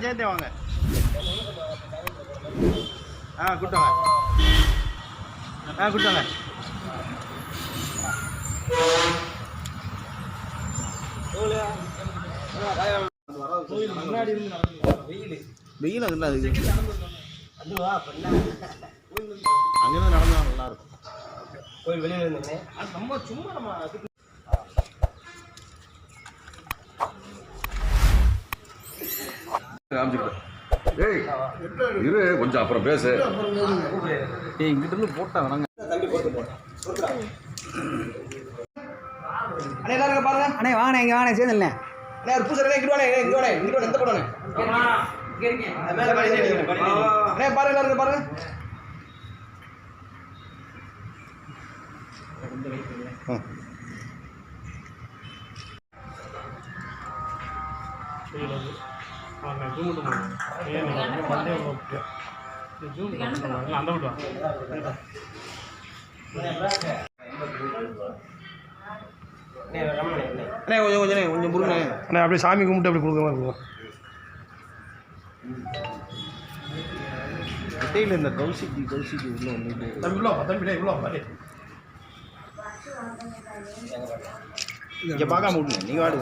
எல்லாரும் சேர்ந்தே வாங்க ஆ கூட்டாங்க ஆ கூட்டாங்க வெயில் அதுல அதுக்கு அங்கேருந்து நடந்தா நல்லா இருக்கும். கோயில் வெளியில் இருந்தேன். நம்ம சும்மா நம்ம ஏய் இரு கொஞ்சம் அப்புறம் பேசு. ஏய் இங்கிட்ட இருந்து போட்டா போட்டேன் அண்ணே எல்லாரும் பாருங்க. அண்ணே வாங்கண்ணே இங்கே வாங்கண்ணே சேர்ந்துண்ணே அண்ணே ஒரு பூசரே இங்கிட்டு வாண்ணே இங்கிட்டு வாண்ணே இங்கிட்டு வாண்ணே எந்த படம் மேலே அண்ணே பாருங்க எல்லாரும் பாருங்க. அண்ணே கொஞ்சம் கொஞ்சம் கொஞ்சம் கொடுங்க அண்ணே அப்படியே சாமி கும்பிட்டு அப்படி கொடுக்குற மாதிரி இருக்கும் இடையில இந்த கௌசிக்கு கௌசிக்கு உள்ள ஒன்று தம்பி இவ்வளோ தம்பி இவ்வளோ பாரு இங்கே பார்க்காம விடுங்க நீங்கள் வாடு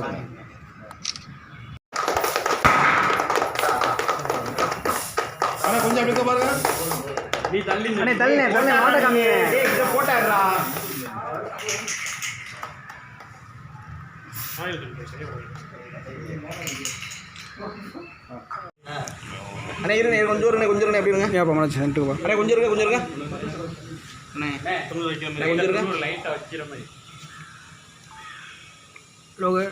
அண்ணா கொஞ்சம் அப்படி பாருங்க. அண்ணே தள்ளுண்ணே தள்ளுண்ணே மாட்ட காமியே ஏய் இதை போட்டாடுறா அண்ணே இருங்க கொஞ்சம் இருங்க கொஞ்சம் இருங்க எப்படி இருங்க? ஏப்பா மனசு சென்ட்டுக்கு அண்ணே கொஞ்சம் இருங்க கொஞ்சம் இருங்க. அண்ணே. கொஞ்சம் இருங்க. லோகு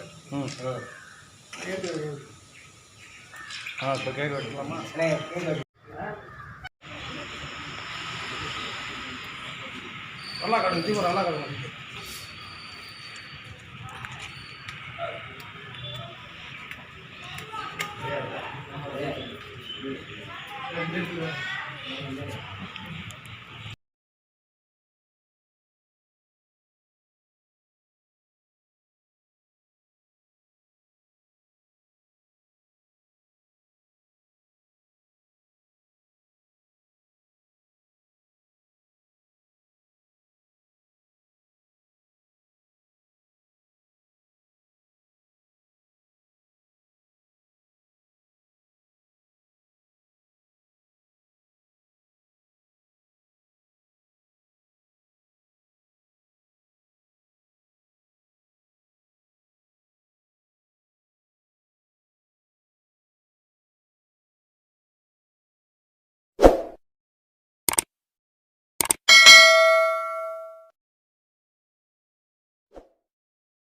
ஆ இப்போ கேட்க வச்சுக்கலாமா நல்லா கடை தீவிரம் நல்லா கடை